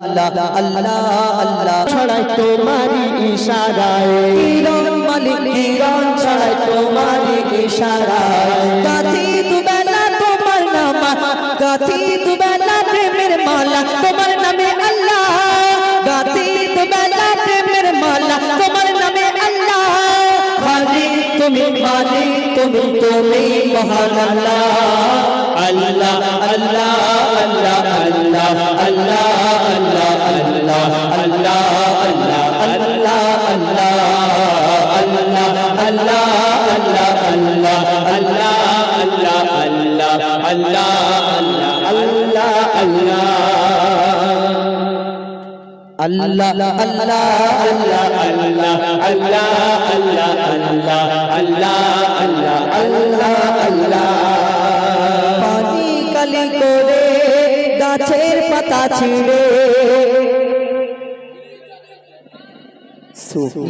আল্লাহ আল্লাহ আল্লাহ। ছড়াই তোমারি ইশারায়। কিরণ মালিক কিরণ ছড়াই তোমারি ইশারায়। গাথি দুবেলা তোমার নাম গাথি দুবেলা প্রেমের মালা তোমার নামে আল্লাহ। গাথি দুবেলা প্রেমের মালা তোমার নামে আল্লাহ। খালি তুমি মালিক তুমি তুমি মহান আল্লাহ। আল্লাহ আল্লাহ। আল্লাহ আল্লাহ আল্লাহ আল্লাহ আল্লাহ আল্লাহ আল্লাহ আল্লাহ আল্লাহ আল্লাহ আল্লাহ পানি কালি করে গাছের পাতা ছিঁড়ে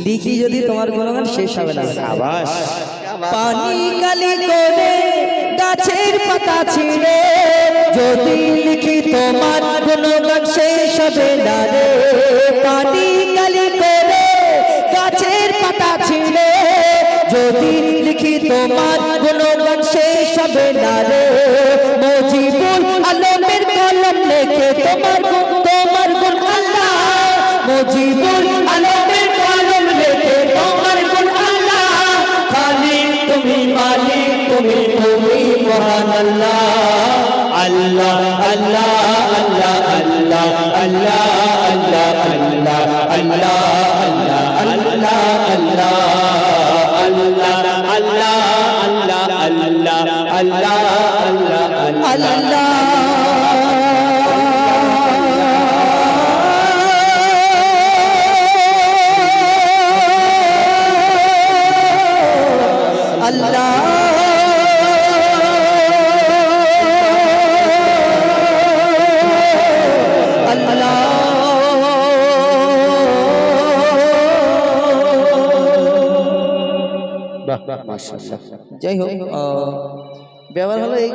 লিখি যদি তোমার গুণগান শেষ হবে না। আবাস পানি কালি করে গাছের পাতা ছিঁড়ে যদি লিখি তোমার গুণগান শেষ হবে না রে। পানি কালি করে গাছের পাতা ছিঁড়ে যদি লিখি তোমার গুণগান শেষ হবে না রে। মজিবুল আলমের কলম লেখে তোমার তোমার গুণ আল্লাহ। মজিবুল তুমি তুমি মহান আল্লাহ আল্লাহ আল্লাহ আল্লাহ আল্লাহ আল্লাহ আল্লাহ আল্লাহ আল্লাহ আল্লাহ আল্লাহ আল্লাহ আল্লাহ আল্লাহ আল্লাহ আল্লাহ আল্লাহ বাহ মাশাআল্লাহ। যাই হোক ব্যাপার হলো এই